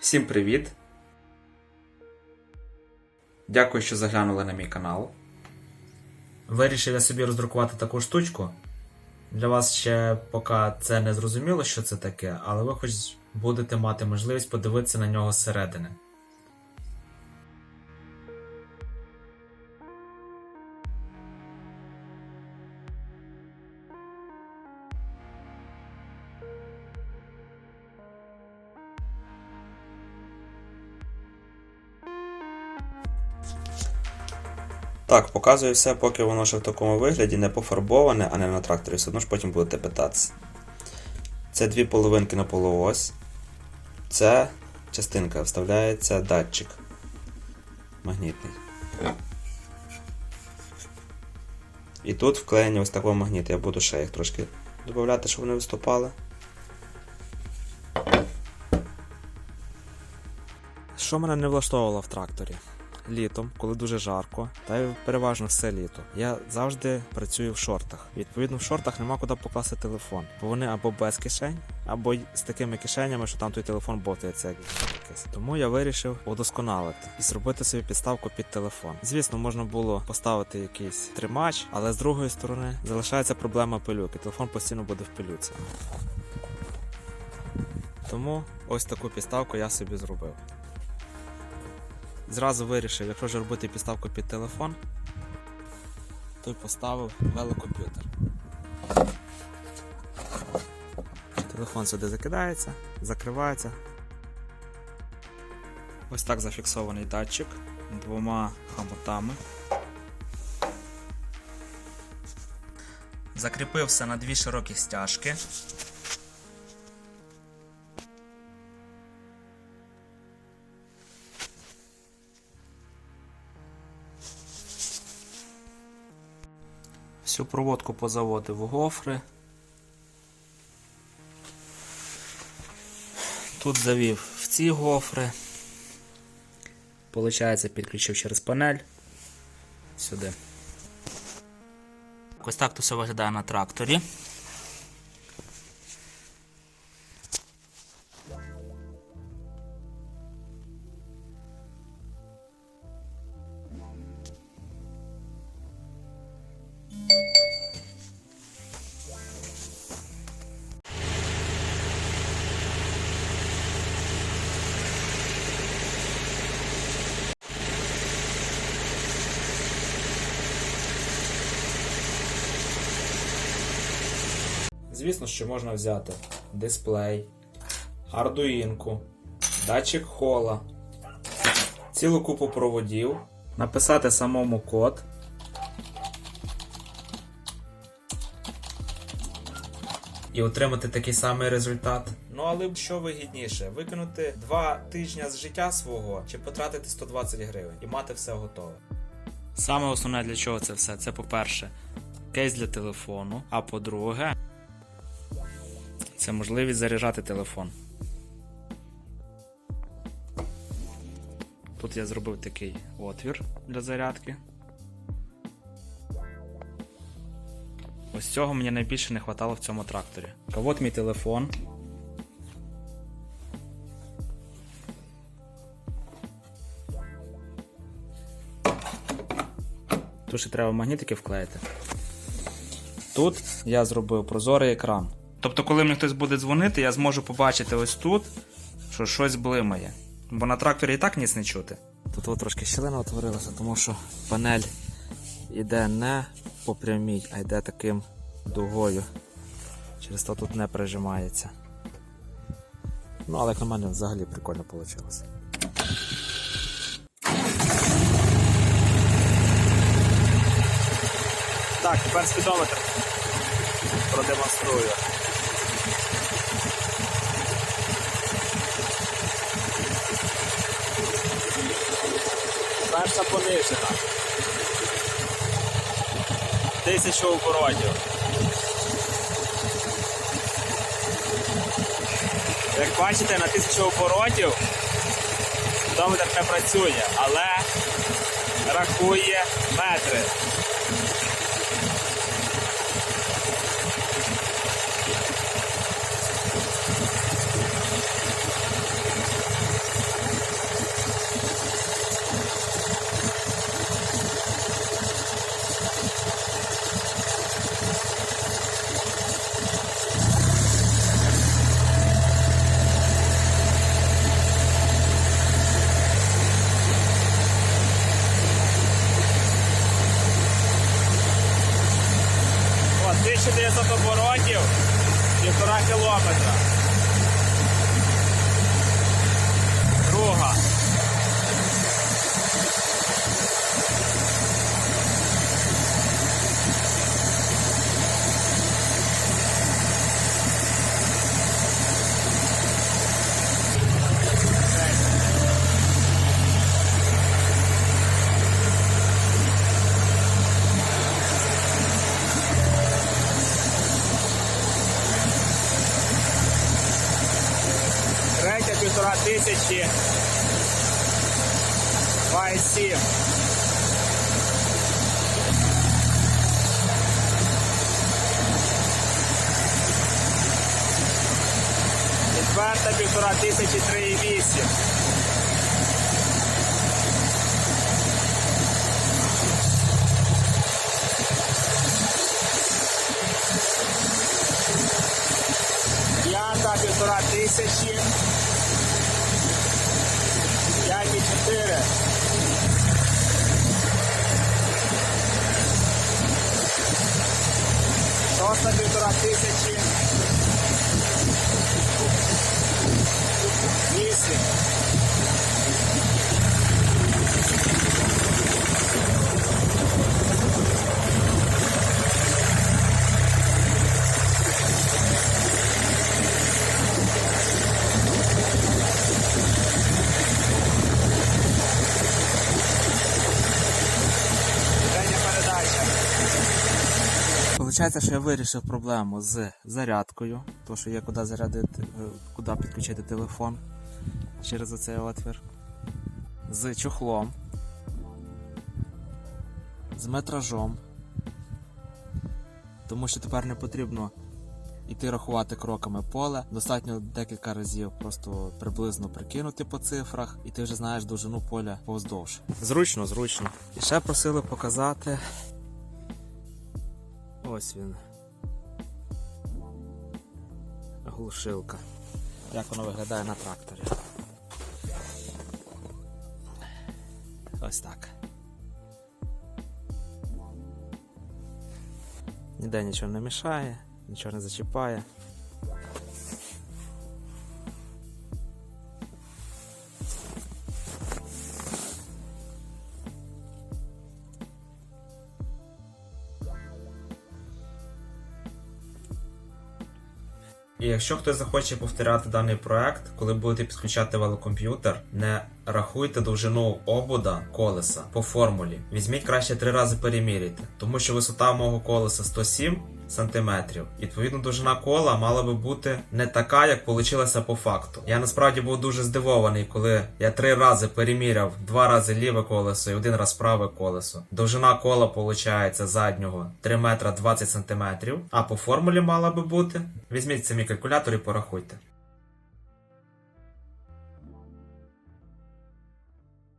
Всім привіт! Дякую, що заглянули на мій канал. Вирішив я собі роздрукувати таку штучку. Для вас ще поки це не зрозуміло, що це таке, але ви хоч будете мати можливість подивитися на нього зсередини. Так, показую все, поки воно ще в такому вигляді не пофарбоване, а не на тракторі, все одно ж потім будете питатися. Це дві половинки на полуось. Це частинка вставляється датчик магнітний. І тут вклеєні ось такого магніт. Я буду ще їх трошки додати, щоб вони виступали. Що мене не влаштовувало в тракторі? Літом, коли дуже жарко, та й переважно все літо, я завжди працюю в шортах. Відповідно, в шортах нема куди покласти телефон, бо вони або без кишень, або з такими кишенями, що там той телефон ботається як якийсь. Тому я вирішив удосконалити і зробити собі підставку під телефон. Звісно, можна було поставити якийсь тримач, але з другої сторони залишається проблема пилюки. Телефон постійно буде в пилюці. Тому ось таку підставку я собі зробив. Зразу вирішив, якщо вже робити підставку під телефон, то й поставив велокомп'ютер. Телефон сюди закидається, закривається. Ось так зафіксований датчик двома хамотами. Закріпився на дві широкі стяжки. Всю проводку позаводив в гофри. Тут завів в ці гофри. Получається, підключив через панель сюди. Ось так то все виглядає на тракторі. Звісно, що можна взяти дисплей, ардуїнку, датчик хола, цілу купу проводів, написати самому код. І отримати такий самий результат. Ну але що вигідніше, викинути 2 тижні з життя свого чи потратити 120 гривень і мати все готове. Саме основне для чого це все? Це по-перше, кейс для телефону, а по-друге, це можливість заряджати телефон. Тут я зробив такий отвір для зарядки. Ось цього мені найбільше не вистачало в цьому тракторі. А от мій телефон. Тут ще треба магнітики вклеїти. Тут я зробив прозорий екран. Тобто, коли мені хтось буде дзвонити, я зможу побачити ось тут, що щось блимає. Бо на тракторі і так ніц не чути. Тут трошки щілина утворилася, тому що панель йде не по прямій, а йде таким дугою. Через то тут не прижимається. Ну, але як на мене взагалі прикольно вийшло. Так, тепер спідометр продемонструю. Перша понижена. Тисячу оборотів. Як бачите, на тисячу оборотів спідометр не працює, але рахує метри. 1900 оборотів, півтора кілометра. Тисячі. 2,7. Четверта півтора тисячі 3,8. П'ята півтора тисячі. 5,4. Шоста півтора тисячі. Получається, що я вирішив проблему з зарядкою, то що є куди зарядити, е, куди підключити телефон через оцей отвір. З чохлом, з метражом. Тому що тепер не потрібно йти рахувати кроками поле. Достатньо декілька разів просто приблизно прикинути по цифрах, і ти вже знаєш довжину поля повздовж. Зручно, зручно. І ще просили показати. Ось він. Глушилка. Як воно виглядає на тракторі. Ось так. Ніде нічого не мішає, нічого не зачіпає. І якщо хтось захоче повторяти даний проект, коли будете підключати велокомп'ютер, не рахуйте довжину обода колеса по формулі. Візьміть краще три рази переміряйте, тому що висота мого колеса 107 см. Відповідно, довжина кола мала би бути не така, як вийшла по факту. Я насправді був дуже здивований, коли я три рази переміряв два рази ліве колесо і один раз праве колесо. Довжина кола виходить заднього 3 метра 20 см, а по формулі мала би бути. Візьміть самі калькулятор і порахуйте.